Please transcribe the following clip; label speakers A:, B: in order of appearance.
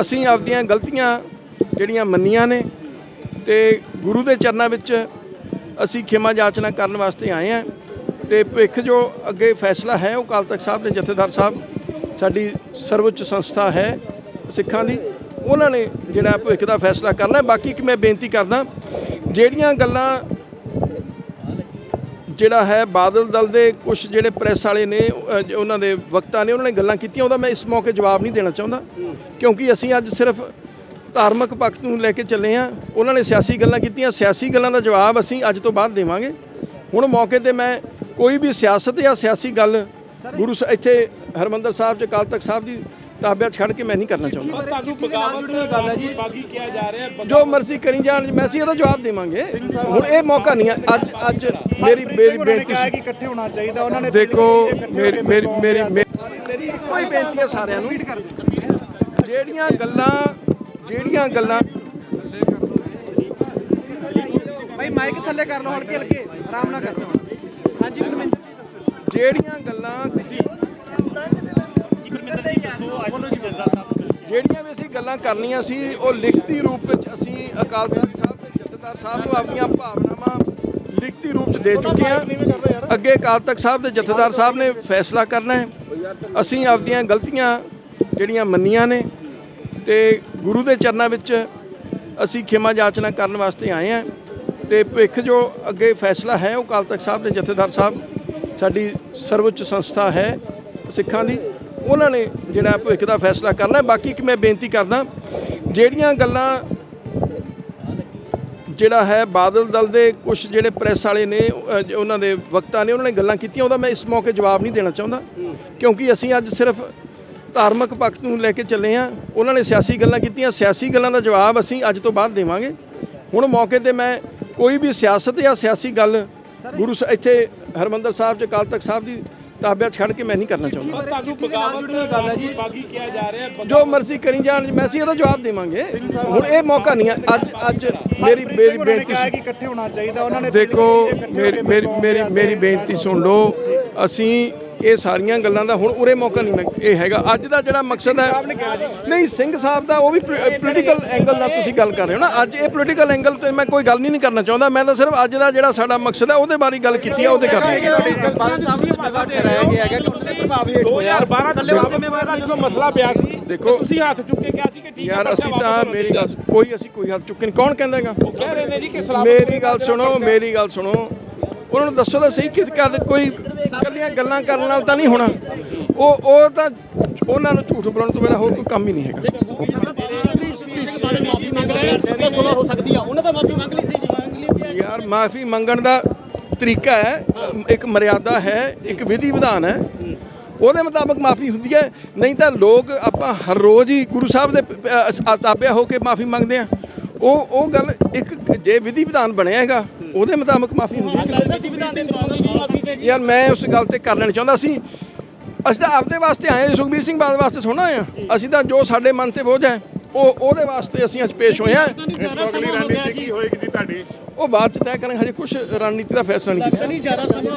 A: ਅਸੀਂ ਆਪਦੀਆਂ ਗਲਤੀਆਂ ਜਿਹੜੀਆਂ ਮੰਨੀਆਂ ਨੇ ਤੇ ਗੁਰੂ ਦੇ ਚਰਨਾਂ ਵਿੱਚ ਅਸੀਂ ਖਿਮਾ ਜਾਚਨਾ ਕਰਨ ਵਾਸਤੇ ਆਏ ਹਾਂ ਤੇ ਭਵਿੱਖ ਜੋ ਅੱਗੇ ਫੈਸਲਾ ਹੈ ਉਹ ਅਕਾਲ ਤਖਤ ਸਾਹਿਬ ਦੇ ਜਥੇਦਾਰ ਸਾਹਿਬ, ਸਾਡੀ ਸਰਵਉੱਚ ਸੰਸਥਾ ਹੈ ਸਿੱਖਾਂ ਦੀ, ਉਹਨਾਂ ਨੇ ਜਿਹੜਾ ਭਵਿੱਖ ਦਾ ਫੈਸਲਾ ਕਰਨਾ ਬਾਕੀ ਇੱਕ ਮੈਂ ਬੇਨਤੀ ਕਰਦਾ, ਜਿਹੜੀਆਂ ਗੱਲਾਂ ਜਿਹੜਾ ਹੈ, ਬਾਦਲ ਦਲ ਦੇ ਕੁਝ ਜਿਹੜੇ ਪ੍ਰੈਸ ਵਾਲੇ ਨੇ ਉਹਨਾਂ ਦੇ ਵਕਤਾ ਨੇ, ਉਹਨਾਂ ਨੇ ਗੱਲਾਂ ਕੀਤੀਆਂ, ਉਹਦਾ ਮੈਂ ਇਸ ਮੌਕੇ ਜਵਾਬ ਨਹੀਂ ਦੇਣਾ ਚਾਹੁੰਦਾ। ਕਿਉਂਕਿ ਅਸੀਂ ਅੱਜ ਸਿਰਫ ਧਾਰਮਿਕ ਪੱਖ ਨੂੰ ਲੈ ਕੇ ਚੱਲੇ ਆ ਉਹਨਾਂ ਨੇ ਸਿਆਸੀ ਗੱਲਾਂ ਕੀਤੀਆਂ। ਸਿਆਸੀ ਗੱਲਾਂ ਦਾ ਜਵਾਬ ਅਸੀਂ ਅੱਜ ਤੋਂ ਬਾਅਦ ਦੇਵਾਂਗੇ। ਹੁਣ ਮੌਕੇ ਤੇ ਮੈਂ ਕੋਈ ਵੀ ਸਿਆਸਤ ਜਾਂ ਸਿਆਸੀ ਗੱਲ ਗੁਰੂ ਸ- ਇੱਥੇ ਹਰਮੰਦਰ ਸਾਹਿਬ ਚ, ਅਕਾਲ ਤਖਤ ਸਾਹਿਬ ਦੀ ਤਾਬਿਆ ਛੱਡ ਕੇ ਮੈਂ ਨਹੀਂ ਕਰਨਾ ਚਾਹੁੰਦਾ।
B: ਤੁਹਾਨੂੰ ਬਗਾਵਤ ਗੱਲ ਹੈ ਜੀ? ਬਾਗੀ ਕਿਹਾ ਜਾ ਰਿਹਾ ਹੈ
A: ਜੋ ਮਰਜ਼ੀ ਕਰੀ ਜਾਣ ਮੈਂ ਅਸੀਂ ਇਹਦਾ ਜਵਾਬ ਦੇਵਾਂਗੇ। ਹੁਣ ਇਹ ਮੌਕਾ ਨਹੀਂ ਹੈ। ਅੱਜ ਅੱਜ ਮੇਰੀ ਮੇਰੀ ਬੇਨਤੀ ਸੀ।
C: ਕਿ ਇਕੱਠੇ ਹੋਣਾ ਚਾਹੀਦਾ। ਉਹਨਾਂ ਨੇ
A: ਦੇਖੋ ਮੇਰੀ ਮੇਰੀ ਮੇਰੀ ਮੇਰੀ ਇੱਕੋ ਹੀ ਬੇਨਤੀ ਹੈ ਸਾਰਿਆਂ ਨੂੰ। ਜਿਹੜੀਆਂ ਗੱਲਾਂ ਜਿਹੜੀਆਂ ਗੱਲਾਂ
D: ਭਾਈ ਮਾਈਕ ਥੱਲੇ ਕਰ ਲਓ ਹਲਕੇ ਹਲਕੇ। ਆਰਾਮ ਨਾਲ ਕਰ ਹਾਂਜੀ
A: ਜਿਹੜੀਆਂ ਗੱਲਾਂ ਜਿਹੜੀਆਂ ਵੀ ਅਸੀਂ ਗੱਲਾਂ ਕਰਨੀਆਂ ਸੀ ਉਹ ਲਿਖਤੀ ਰੂਪ ਵਿੱਚ ਅਸੀਂ ਅਕਾਲ ਤਖਤ ਸਾਹਿਬ ਦੇ ਜਥੇਦਾਰ ਸਾਹਿਬ ਨੂੰ ਆਪਣੀਆਂ ਭਾਵਨਾਵਾਂ ਲਿਖਤੀ ਰੂਪ 'ਚ ਦੇ ਚੁੱਕੇ ਹਾਂ। ਅੱਗੇ ਅਕਾਲ ਤਖਤ ਸਾਹਿਬ ਦੇ ਜਥੇਦਾਰ ਸਾਹਿਬ ਨੇ ਫੈਸਲਾ ਕਰਨਾ ਹੈ। ਅਸੀਂ ਆਪਦੀਆਂ ਗਲਤੀਆਂ ਜਿਹੜੀਆਂ ਮੰਨੀਆਂ ਨੇ ਤੇ ਗੁਰੂ ਦੇ ਚਰਨਾਂ ਵਿੱਚ ਅਸੀਂ ਖਿਮਾ ਜਾਚਨਾ ਕਰਨ ਵਾਸਤੇ ਆਏ ਹਾਂ ਤੇ ਭਵਿੱਖ ਜੋ ਅੱਗੇ ਫੈਸਲਾ ਹੈ ਉਹ ਅਕਾਲ ਤਖਤ ਸਾਹਿਬ ਦੇ ਜਥੇਦਾਰ ਸਾਹਿਬ ਸਾਡੀ ਸਰਵਉੱਚ ਸੰਸਥਾ ਹੈ ਸਿੱਖਾਂ ਦੀ। ਉਹਨਾਂ ਨੇ ਜਿਹੜਾ ਭਵਿੱਖ ਦਾ ਫੈਸਲਾ ਕਰਨਾ ਬਾਕੀ ਇੱਕ ਮੈਂ ਬੇਨਤੀ ਕਰਦਾ, ਜਿਹੜੀਆਂ ਗੱਲਾਂ ਜਿਹੜਾ ਹੈ ਬਾਦਲ ਦਲ ਦੇ ਕੁਝ ਜਿਹੜੇ ਪ੍ਰੈਸ ਵਾਲੇ ਨੇ ਉਹਨਾਂ ਦੇ ਵਕਤਾ ਨੇ, ਉਹਨਾਂ ਨੇ ਗੱਲਾਂ ਕੀਤੀਆਂ, ਉਹਦਾ ਮੈਂ ਇਸ ਮੌਕੇ ਜਵਾਬ ਨਹੀਂ ਦੇਣਾ ਚਾਹੁੰਦਾ। ਕਿਉਂਕਿ ਅਸੀਂ ਅੱਜ ਸਿਰਫ ਧਾਰਮਿਕ ਪੱਖ ਨੂੰ ਲੈ ਕੇ ਚੱਲੇ ਆ ਉਹਨਾਂ ਨੇ ਸਿਆਸੀ ਗੱਲਾਂ ਕੀਤੀਆਂ। ਸਿਆਸੀ ਗੱਲਾਂ ਦਾ ਜਵਾਬ ਅਸੀਂ ਅੱਜ ਤੋਂ ਬਾਅਦ ਦੇਵਾਂਗੇ। ਹੁਣ ਮੌਕੇ ਤੇ ਮੈਂ ਕੋਈ ਵੀ ਸਿਆਸਤ ਜਾਂ ਸਿਆਸੀ ਗੱਲ ਗੁਰੂ ਸ- ਇੱਥੇ ਹਰਮੰਦਰ ਸਾਹਿਬ ਚ, ਅਕਾਲ ਤਖਤ ਸਾਹਿਬ ਦੀ ਤਾਬਿਆ ਛੱਡ ਕੇ ਮੈਂ ਨਹੀਂ ਕਰਨਾ ਚਾਹੁੰਦਾ।
B: ਤੁਹਾਨੂੰ ਬਗਾਵਤ ਗੱਲ ਹੈ ਜੀ ਬਾਗੀ ਕਿਹਾ ਜਾ ਰਿਹਾ ਹੈ
A: ਜੋ ਮਰਜ਼ੀ ਕਰੀ ਜਾਣ ਮੈਂ ਅਸੀਂ ਇਹਦਾ ਜਵਾਬ ਦੇਵਾਂਗੇ। ਹੁਣ ਇਹ ਮੌਕਾ ਨਹੀਂ ਹੈ। ਅੱਜ ਅੱਜ ਮੇਰੀ ਮੇਰੀ ਬੇਨਤੀ ਸੀ
C: ਕਿ ਇਕੱਠੇ ਹੋਣਾ ਚਾਹੀਦਾ। ਉਹਨਾਂ ਨੇ
A: ਦੇਖੋ ਮੇਰੀ ਮੇਰੀ ਮੇਰੀ ਬੇਨਤੀ ਸੁਣ ਲਓ। ਅਸੀਂ ਇਹ ਸਾਰੀਆਂ ਗੱਲਾਂ ਦਾ ਹੁਣ ਉਰੇ ਮੌਕਾ ਨਹੀਂ ਇਹ ਹੈਗਾ ਅੱਜ ਦਾ ਜਿਹੜਾ ਮਕਸਦ ਹੈ ਨਹੀਂ ਸਿੰਘ ਸਾਹਿਬ ਦਾ ਉਹ ਵੀ ਪੋਲੀਟੀਕਲ ਐਂਗਲ ਨਾਲ ਤੁਸੀਂ ਗੱਲ ਕਰ ਰਹੇ ਹੋ ਨਾ ਅੱਜ ਇਹ ਪੋਲੀਟੀਕਲ ਐਂਗਲ ਤੇ ਮੈਂ ਕੋਈ ਗੱਲ ਨਹੀਂ ਕਰਨਾ ਚਾਹੁੰਦਾ ਮੈਂ ਤਾਂ ਸਿਰਫ ਅੱਜ ਦਾ ਜਿਹੜਾ ਸਾਡਾ ਮਕਸਦ ਹੈ ਉਹਦੇ ਬਾਰੇ ਗੱਲ ਕੀਤੀ ਹੈ ਉਹਦੇ ਕਰ ਰਹੇ ਹਾਂ
D: ਬਾਦਲ ਸਾਹਿਬ ਨੂੰ ਜਗ੍ਹਾ ਤੇ ਰਹਿ ਗਿਆ ਹੈਗਾ ਕਿ ਉਹਨਾਂ ਦੇ ਪ੍ਰਭਾਵ ਹੇਠ ਹੋਇਆ
B: 2012 ਚ ਜ਼ਿੰਮੇਵਾਰ ਦਾ ਜਦੋਂ ਮਸਲਾ ਪਿਆ ਸੀ
A: ਦੇਖੋ,
B: ਤੁਸੀਂ ਹੱਥ ਚੁੱਕ ਕੇ ਕਿਹਾ ਸੀ ਕਿ ਠੀਕ
A: ਯਾਰ ਅਸੀਂ ਤਾਂ ਮੇਰੀ ਗੱਲ ਕੋਈ ਅਸੀਂ ਕੋਈ ਹੱਥ ਚੁੱਕੇ ਨਹੀਂ ਕੌਣ ਕਹਿੰਦਾ ਹੈਗਾ
B: ਉਹ ਕਹਿ ਰਹੇ ਨੇ ਜੀ ਕਿ ਸਲਾਮ
A: ਮੇਰੀ ਗੱਲ ਸੁਣੋ ਮੇਰੀ ਗੱਲ ਸੁਣੋ ਉਹਨਾਂ ਨੂੰ ਦੱਸੋ ਤਾਂ ਸਹੀ ਕਿਸ ਕਦ ਕੋਈ ਕੱਲੀਆਂ ਗੱਲਾਂ ਕਰਨ ਨਾਲ ਤਾਂ ਨਹੀਂ ਹੋਣਾ। ਉਹ ਉਹ ਤਾਂ ਉਹਨਾਂ ਨੂੰ ਝੂਠ ਬੋਲਣ ਤੋਂ ਬਿਨਾਂ ਹੋਰ ਕੋਈ ਕੰਮ ਹੀ ਨਹੀਂ ਹੈਗਾ।
D: ਹੋ ਸਕਦੀ ਆ ਉਹਨਾਂ ਦਾ ਮਾਫੀ ਮੰਗ ਲਈ ਸੀ ਜੀ
A: ਯਾਰ ਮਾਫੀ ਮੰਗਣ ਦਾ ਤਰੀਕਾ ਹੈ, ਇੱਕ ਮਰਿਆਦਾ ਹੈ, ਇੱਕ ਵਿਧੀ ਵਿਧਾਨ ਹੈ। ਉਹਦੇ ਮੁਤਾਬਕ ਮਾਫੀ ਹੁੰਦੀ ਹੈ। ਨਹੀਂ ਤਾਂ ਲੋਕ ਆਪਾਂ ਹਰ ਰੋਜ਼ ਹੀ ਗੁਰੂ ਸਾਹਿਬ ਦੇ ਪ- ਤਾਬਿਆ ਹੋ ਕੇ ਮਾਫੀ ਮੰਗਦੇ ਆ। ਉਹ ਉਹ ਗੱਲ ਇੱਕ ਜੇ ਵਿਧੀ ਵਿਧਾਨ ਬਣਿਆ ਹੈਗਾ ਉਹਦੇ ਮੁਤਾਬਕ ਮਾਫੀ ਹੁੰਦੀ ਹੈ।
D: ਸੰਵਿਧਾਨ ਦੇ ਦਵਾਂਗੇ ਜੀ ਮਾਫੀ
A: ਯਾਰ ਮੈਂ ਉਸ ਗੱਲ ਤੇ ਕਰ ਲੈਣਾ ਚਾਹੁੰਦਾ ਸੀ। ਅਸੀਂ ਤਾਂ ਆਪਦੇ ਵਾਸਤੇ ਆਏ ਹਾਂ, ਸੁਖਬੀਰ ਸਿੰਘ ਬਾਦਲ ਵਾਸਤੇ ਥੋੜਾ ਆਏ ਹਾਂ। ਅਸੀਂ ਤਾਂ ਜੋ ਸਾਡੇ ਮਨ ਤੇ ਬੋਝ ਹੈ ਉਹ ਉਹਦੇ ਵਾਸਤੇ ਅਸੀਂ ਅੱਜ ਪੇਸ਼ ਹੋਏ ਹਾਂ।
C: ਅਗਲੀ ਰਣਨੀਤੀ ਕੀ ਹੋਏਗੀ ਜੀ ਤੁਹਾਡੀ?
A: ਉਹ ਬਾਅਦ ਚ ਤੈਅ ਕਰਾਂਗੇ ਹਜੇ ਕੁਝ ਰਣਨੀਤੀ ਦਾ ਫੈਸਲਾ ਨਹੀਂ ਕੀਤਾ।
D: ਨਹੀਂ ਜ਼ਿਆਦਾ ਸਮਾਂ